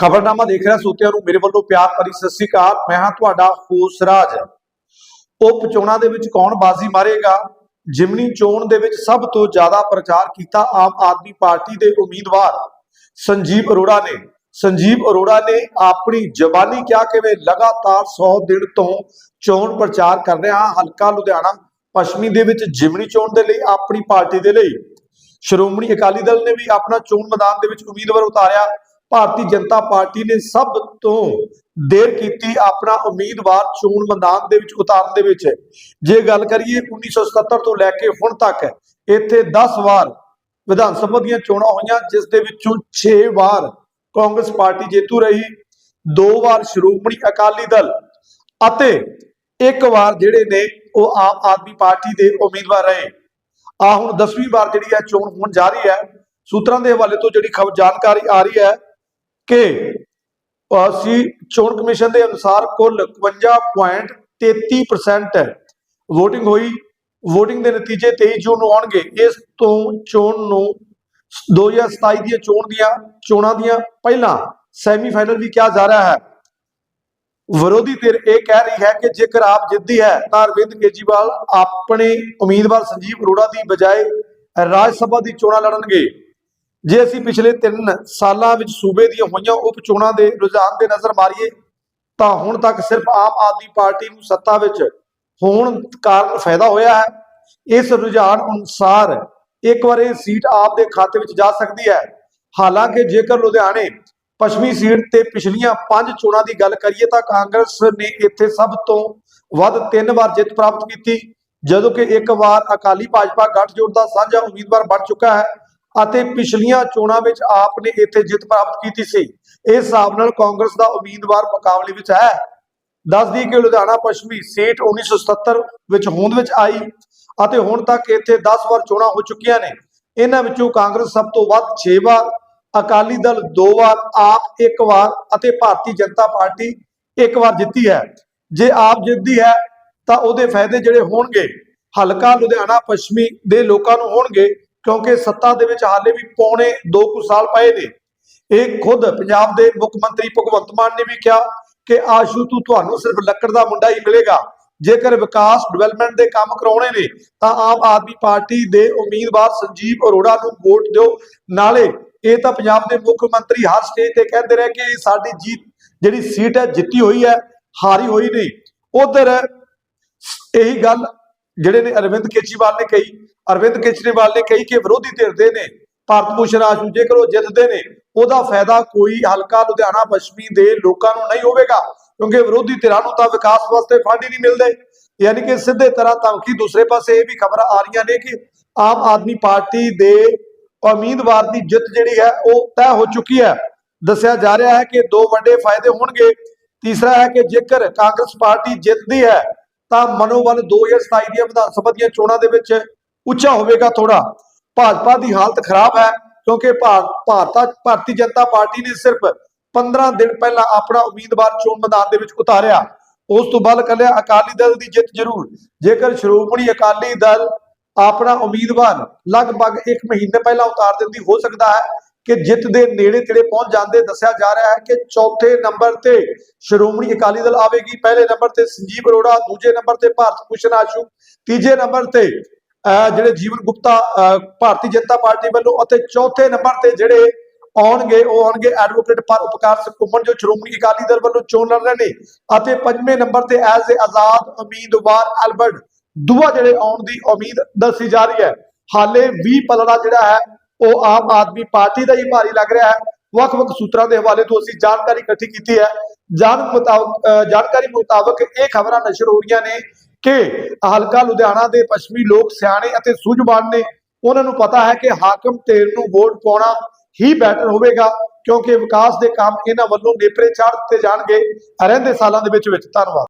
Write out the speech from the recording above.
ਖਬਰਨਾਮਾ ਦੇਖ ਰਿਹਾ ਸੋਤਿਆਂ ਨੂੰ ਮੇਰੇ ਵੱਲੋਂ ਪਿਆਰ ਭਰੀ ਸਤਿ ਸ੍ਰੀ ਅਕਾਲ। ਮੈਂ ਹਾਂ ਤੁਹਾਡਾ ਹੋਸ ਰਾਜ। ਉਪ ਚੋਣਾਂ ਦੇ ਵਿੱਚ ਕੌਣ ਬਾਜ਼ੀ ਮਾਰੇਗਾ? ਜਿਮਨੀ ਚੋਣ ਦੇ ਵਿੱਚ ਸਭ ਤੋਂ ਜ਼ਿਆਦਾ ਪ੍ਰਚਾਰ ਕੀਤਾ ਆਮ ਆਦਮੀ ਪਾਰਟੀ ਦੇ ਉਮੀਦਵਾਰ ਸੰਜੀਵ ਅਰੋੜਾ ਨੇ। ਸੰਜੀਵ ਅਰੋੜਾ ਨੇ ਆਪਣੀ ਜ਼ਬਾਨੀ ਕਿਹਾ ਕਿ ਵੇ ਲਗਾਤਾਰ 100 ਦਿਨ ਤੋਂ ਚੋਣ ਪ੍ਰਚਾਰ ਕਰ ਰਿਹਾ ਹਲਕਾ ਲੁਧਿਆਣਾ, ਪੱਛਮੀ ਦੇ ਵਿੱਚ ਜਿਮਨੀ ਚੋਣ ਦੇ ਲਈ, ਆਪਣੀ ਪਾਰਟੀ ਦੇ ਲਈ। ਸ਼੍ਰੋਮਣੀ ਅਕਾਲੀ ਦਲ ਨੇ ਵੀ ਆਪਣਾ ਚੋਣ ਮੈਦਾਨ ਦੇ ਵਿੱਚ ਉਮੀਦਵਾਰ ਉਤਾਰਿਆ। ਭਾਰਤੀ ਜਨਤਾ ਪਾਰਟੀ ਨੇ ਸਭ ਤੋਂ ਦੇਰ ਕੀਤੀ ਆਪਣਾ ਉਮੀਦਵਾਰ ਚੋਣ ਮੈਦਾਨ ਦੇ ਵਿੱਚ ਉਤਾਰਨ ਦੇ ਵਿੱਚ। ਜੇ ਗੱਲ ਕਰੀਏ 1977 ਤੋਂ ਲੈ ਕੇ ਹੁਣ ਤੱਕ, ਇੱਥੇ 10 ਵਾਰ ਵਿਧਾਨ ਸਭਾ ਦੀਆਂ ਚੋਣਾਂ ਹੋਈਆਂ, ਜਿਸ ਦੇ ਵਿੱਚੋਂ 6 ਵਾਰ ਕਾਂਗਰਸ ਪਾਰਟੀ ਜੇਤੂ ਰਹੀ, ਦੋ ਵਾਰ ਸ਼੍ਰੋਮਣੀ ਅਕਾਲੀ ਦਲ ਅਤੇ ਇੱਕ ਵਾਰ ਜਿਹੜੇ ਨੇ ਉਹ ਆਮ ਆਦਮੀ ਪਾਰਟੀ ਦੇ ਉਮੀਦਵਾਰ ਰਹੇ। ਆ ਹੁਣ 10ਵੀਂ ਵਾਰ ਜਿਹੜੀ ਹੈ ਚੋਣ ਹੋਣ ਜਾ ਰਹੀ ਹੈ, ਸੂਤਰਾਂ ਦੇ ਹਵਾਲੇ ਤੋਂ ਜਿਹੜੀ ਖਬਰ ਜਾਣਕਾਰੀ ਆ ਰਹੀ ਹੈ ਕਿ ਅਸੀਂ ਚੋਣ ਕਮਿਸ਼ਨ ਦੇ ਅਨੁਸਾਰ ਕੁੱਲ 51.33% VOTING ਹੋਈ। VOTING ਦੇ ਨਤੀਜੇ 23 ਜੂਨ ਨੂੰ ਆਉਣਗੇ। ਇਸ ਤੋਂ ਚੋਣ ਨੂੰ 2027 ਦੀਆਂ ਚੋਣ ਦੀਆਂ ਚੋਣਾਂ ਦੀਆਂ ਪਹਿਲਾਂ ਸੈਮੀਫਾਈਨਲ ਵੀ ਕਿਹਾ ਜਾ ਰਿਹਾ ਹੈ। ਵਿਰੋਧੀ ਧਿਰ ਇਹ ਕਹਿ ਰਹੀ ਹੈ ਕਿ ਜੇਕਰ ਆਪ ਜਿੱਤਦੀ ਹੈ ਤਾਂ ਅਰਵਿੰਦ ਕੇਜੀਵਾਲ ਆਪਣੇ ਉਮੀਦਵਾਰ ਸੰਜੀਵ ਅਰੋੜਾ ਦੀ ਬਜਾਏ ਰਾਜ ਸਭਾ ਦੀ ਚੋਣਾਂ ਲੜਨਗੇ। ਜੇ ਅਸੀਂ ਪਿਛਲੇ 3 ਸਾਲਾਂ ਵਿੱਚ ਸੂਬੇ ਦੀਆਂ ਹੋਈਆਂ ਉਪ ਚੋਣਾਂ ਦੇ ਰੁਝਾਨ ਤੇ ਨਜ਼ਰ ਮਾਰੀਏ, ਤਾਂ ਹੁਣ ਤੱਕ ਸਿਰਫ ਆਮ ਆਦਮੀ ਪਾਰਟੀ ਨੂੰ ਸੱਤਾ ਵਿੱਚ ਹੋਣ ਕਾਰਨ ਫਾਇਦਾ ਹੋਇਆ ਹੈ। ਇਸ ਰੁਝਾਨ ਅਨੁਸਾਰ ਇੱਕ ਵਾਰ ਇਹ ਸੀਟ ਆਪ ਦੇ ਖਾਤੇ ਵਿੱਚ ਜਾ ਸਕਦੀ ਹੈ। ਹਾਲਾਂਕਿ ਜੇਕਰ ਲੁਧਿਆਣੇ ਪੱਛਮੀ ਸੀਟ ਤੇ ਪਿਛਲੀਆਂ ਪੰਜ ਚੋਣਾਂ ਦੀ ਗੱਲ ਕਰੀਏ ਤਾਂ ਕਾਂਗਰਸ ਨੇ ਇੱਥੇ ਸਭ ਤੋਂ ਵੱਧ ਤਿੰਨ ਵਾਰ ਜਿੱਤ ਪ੍ਰਾਪਤ ਕੀਤੀ, ਜਦੋਂ ਕਿ ਇੱਕ ਵਾਰ ਅਕਾਲੀ ਭਾਜਪਾ ਗੱਠਜੋੜ ਦਾ ਸਾਂਝਾ ਉਮੀਦਵਾਰ ਬਣ ਚੁੱਕਾ ਹੈ। ਅਤੇ ਪਿਛਲੀਆਂ ਚੋਣਾਂ ਵਿੱਚ ਆਪ ਨੇ ਇੱਥੇ ਜਿੱਤ ਪ੍ਰਾਪਤ ਕੀਤੀ ਸੀ। ਇਸ ਹਿਸਾਬ ਨਾਲ ਕਾਂਗਰਸ ਦਾ ਉਮੀਦਵਾਰ ਮੁਕਾਬਲੇ ਵਿੱਚ ਹੈ। ਦੱਸਦੀ ਕਿ ਲੁਧਿਆਣਾ ਪੱਛਮੀ ਸੀਟ 1977 ਵਿੱਚ ਹੋਂਦ ਵਿੱਚ ਆਈ ਅਤੇ ਹੁਣ ਤੱਕ ਇੱਥੇ 10 ਵਾਰ ਚੋਣਾਂ ਹੋ ਚੁੱਕੀਆਂ ਨੇ। ਇਹਨਾਂ ਵਿੱਚੋਂ ਕਾਂਗਰਸ ਸਭ ਤੋਂ ਵੱਧ 6 ਵਾਰ, ਅਕਾਲੀ ਦਲ 2 ਵਾਰ, ਆਪ ਇੱਕ ਵਾਰ ਅਤੇ ਭਾਰਤੀ ਜਨਤਾ ਪਾਰਟੀ ਇੱਕ ਵਾਰ ਜਿੱਤੀ ਹੈ। ਜੇ ਆਪ ਜਿੱਤਦੀ ਹੈ ਤਾਂ ਉਹਦੇ ਫਾਇਦੇ ਜਿਹੜੇ ਹੋਣਗੇ, ਹਲਕਾ ਲੁਧਿਆਣਾ ਪੱਛਮੀ ਦੇ ਲੋਕਾਂ ਨੂੰ ਹੋਣਗੇ ਕਿਉਂਕਿ ਸੱਤਾ ਦੇ ਵਿੱਚ ਹਾਲੇ ਵੀ ਪੌਣੇ 2 ਕੁ ਸਾਲ ਪਏ ਨੇ। ਇਹ ਖੁਦ ਪੰਜਾਬ ਦੇ ਮੁੱਖ ਮੰਤਰੀ ਭਗਵੰਤ ਮਾਨ ਨੇ ਵੀ ਕਿਹਾ ਕਿ ਆਸ਼ੂ ਤੂੰ ਤੁਹਾਨੂੰ ਸਿਰਫ ਲੱਕੜ ਦਾ ਮੁੰਡਾ ਹੀ ਮਿਲੇਗਾ। ਜੇਕਰ ਵਿਕਾਸ, ਡਿਵੈਲਪਮੈਂਟ ਦੇ ਕੰਮ ਕਰਾਉਣੇ ਨੇ, ਤਾਂ ਆਮ ਆਦਮੀ ਪਾਰਟੀ ਦੇ ਉਮੀਦਵਾਰ ਸੰਜੀਵ ਅਰੋੜਾ ਨੂੰ ਵੋਟ ਦਿਓ। ਨਾਲੇ ਇਹ ਤਾਂ ਪੰਜਾਬ ਦੇ ਮੁੱਖ ਮੰਤਰੀ ਹਰ ਸਟੇਜ ਤੇ ਕਹਿੰਦੇ ਰਹੇ ਕਿ ਇਹ ਸਾਡੀ ਜੀਤ, ਜਿਹੜੀ ਸੀਟ ਹੈ, ਜਿੱਤੀ ਹੋਈ ਹੈ, ਹਾਰੀ ਹੋਈ ਨਹੀਂ। ਉਧਰ ਇਹੀ ਗੱਲ ਜਿਹੜੇ ਨੇ ਅਰਵਿੰਦ ਕੇਜਰੀਵਾਲ ਨੇ ਕਹੀ, ਅਰਵਿੰਦ ਕੇਜਰੀਵਾਲ ਨੇ ਕਹੀ ਕਿ ਵਿਰੋਧੀ ਧਿਰ ਦੇ ਨੇ, ਭਾਰਤ ਭੂਸ਼ਣ ਆਸ਼ੂ ਜੇਕਰ ਉਹ ਜਿੱਤਦੇ ਨੇ, ਉਹਦਾ ਫਾਇਦਾ ਕੋਈ ਹਲਕਾ ਲੁਧਿਆਣਾ ਪੱਛਮੀ ਦੇ ਲੋਕਾਂ ਨੂੰ ਨਹੀਂ ਹੋਵੇਗਾ, ਕਿਉਂਕਿ ਵਿਰੋਧੀ ਧਿਰਾਂ ਨੂੰ ਤਾਂ ਵਿਕਾਸ ਵਾਸਤੇ ਫੰਡ ਹੀ ਨਹੀਂ ਮਿਲਦੇ। ਯਾਨੀ ਕਿ ਸਿੱਧੇ ਤਰ੍ਹਾਂ ਧਮਕੀ ਦੂਸਰੇ ਪਾਸੇ ਇਹ ਵੀ ਖਬਰਾਂ ਆ ਰਹੀਆਂ ਨੇ ਕਿ ਆਮ ਆਦਮੀ ਪਾਰਟੀ ਦੇ ਉਮੀਦਵਾਰ ਦੀ ਜਿੱਤ ਜਿਹੜੀ ਹੈ, ਉਹ ਤੈਅ ਹੋ ਚੁੱਕੀ ਹੈ। ਦੱਸਿਆ ਜਾ ਰਿਹਾ ਹੈ ਕਿ ਦੋ ਵੱਡੇ ਫਾਇਦੇ ਹੋਣਗੇ। ਤੀਸਰਾ ਹੈ ਕਿ ਜੇਕਰ ਕਾਂਗਰਸ ਪਾਰਟੀ ਜਿੱਤਦੀ ਹੈ ਤਾਂ ਮਨੋਬਲ 2027 ਦੀਆਂ ਵਿਧਾਨ ਸਭਾ ਦੀਆਂ ਚੋਣਾਂ ਦੇ ਵਿੱਚ ਉੱਚਾ ਹੋਵੇਗਾ ਥੋੜਾ ਭਾਜਪਾ ਦੀ ਹਾਲਤ ਖਰਾਬ ਹੈ, ਕਿਉਂਕਿ ਭਾਰ- ਭਾਰਤੀ ਜਨਤਾ ਪਾਰਟੀ ਨੇ ਸਿਰਫ 15 ਦਿਨ ਪਹਿਲਾਂ ਆਪਣਾ ਉਮੀਦਵਾਰ ਚੋਣ ਮੈਦਾਨ ਦੇ ਵਿੱਚ ਉਤਾਰਿਆ। ਉਸ ਤੋਂ ਬਾਅਦ ਕੱਲਿਆ ਅਕਾਲੀ ਦਲ ਦੀ ਜਿੱਤ ਜ਼ਰੂਰ। ਜੇਕਰ ਸ਼੍ਰੋਮਣੀ ਅਕਾਲੀ ਦਲ ਆਪਣਾ ਉਮੀਦਵਾਰ ਲਗਭਗ 1 ਮਹੀਨੇ ਪਹਿਲਾਂ ਉਤਾਰ ਦਿੰਦੀ, ਹੋ ਸਕਦਾ ਹੈ ਕਿ ਜਿੱਤ ਦੇ ਨੇੜੇ ਤੇੜੇ ਪਹੁੰਚ ਜਾਂਦੇ ਦੱਸਿਆ ਜਾ ਰਿਹਾ ਹੈ ਕਿ ਚੌਥੇ ਨੰਬਰ ਤੇ ਸ਼੍ਰੋਮਣੀ ਅਕਾਲੀ ਦਲ ਆਵੇਗੀ। ਪਹਿਲੇ ਨੰਬਰ ਤੇ ਸੰਜੀਵ ਅਰੋੜਾ, ਦੂਜੇ ਨੰਬਰ ਤੇ ਭਾਰਤ ਭੂਸ਼ਣ ਆਸ਼ੂ, ਤੀਜੇ ਨੰਬਰ ਤੇ ਜਿਹੜੇ ਜੀਵਨ ਗੁਪਤਾ ਭਾਰਤੀ ਜਨਤਾ ਪਾਰਟੀ ਵੱਲੋਂ ਅਤੇ ਚੌਥੇ ਨੰਬਰ ਤੇ ਜਿਹੜੇ ਆਉਣਗੇ, ਉਹ ਆਉਣਗੇ ਐਡਵੋਕੇਟ ਪਰ ਉਪਕਾਰ ਸਿੰਘ ਘੁੰਮਣ ਜੋ ਸ਼੍ਰੋਮਣੀ ਅਕਾਲੀ ਦਲ ਵੱਲੋਂ ਚੋਣ ਲੜ ਰਹੇ ਨੇ। ਅਤੇ ਪੰਜਵੇਂ ਨੰਬਰ ਤੇ ਐਜ਼ ਏ ਆਜ਼ਾਦ ਉਮੀਦਵਾਰ ਐਲਬਰਟ ਦੂਆ ਜਿਹੜੇ ਆਉਣ ਦੀ ਉਮੀਦ ਦੱਸੀ ਜਾ ਰਹੀ ਹੈ। ਹਾਲੇ 20 ਪਲੜਾ ਜਿਹੜਾ ਹੈ ਉਹ ਆਮ ਆਦਮੀ ਪਾਰਟੀ ਦਾ ਹੀ ਭਾਰੀ ਲੱਗ ਰਿਹਾ ਹੈ। ਵੱਖ-ਵੱਖ ਸੂਤਰਾਂ ਦੇ ਹਵਾਲੇ ਤੋਂ ਅਸੀਂ ਜਾਣਕਾਰੀ ਇਕੱਠੀ ਕੀਤੀ ਹੈ। ਜਾਣ ਮੁਤਾਬਕ ਜਾਣਕਾਰੀ ਮੁਤਾਬਕ ਇਹ ਖਬਰਾਂ ਨਸ਼ਰ ਹੋ ਰਹੀਆਂ ਨੇ ਕਿ ਹਲਕਾ ਲੁਧਿਆਣਾ ਦੇ ਪੱਛਮੀ ਲੋਕ ਸਿਆਣੇ ਅਤੇ ਸੂਝਵਾਨ ਨੇ ਉਹਨਾਂ ਨੂੰ ਪਤਾ ਹੈ ਕਿ ਹਾਕਮ ਧਿਰ ਨੂੰ ਵੋਟ ਪਾਉਣਾ ਹੀ ਬੈਟਰ ਹੋਵੇਗਾ, ਕਿਉਂਕਿ ਵਿਕਾਸ ਦੇ ਕੰਮ ਇਹਨਾਂ ਵੱਲੋਂ ਨੇਪਰੇ ਚਾੜ ਦਿੱਤੇ ਜਾਣਗੇ। ਰਹਿੰਦੇ ਸਾਲਾਂ ਦੇ ਵਿੱਚ ਵਿੱਚ। ਧੰਨਵਾਦ।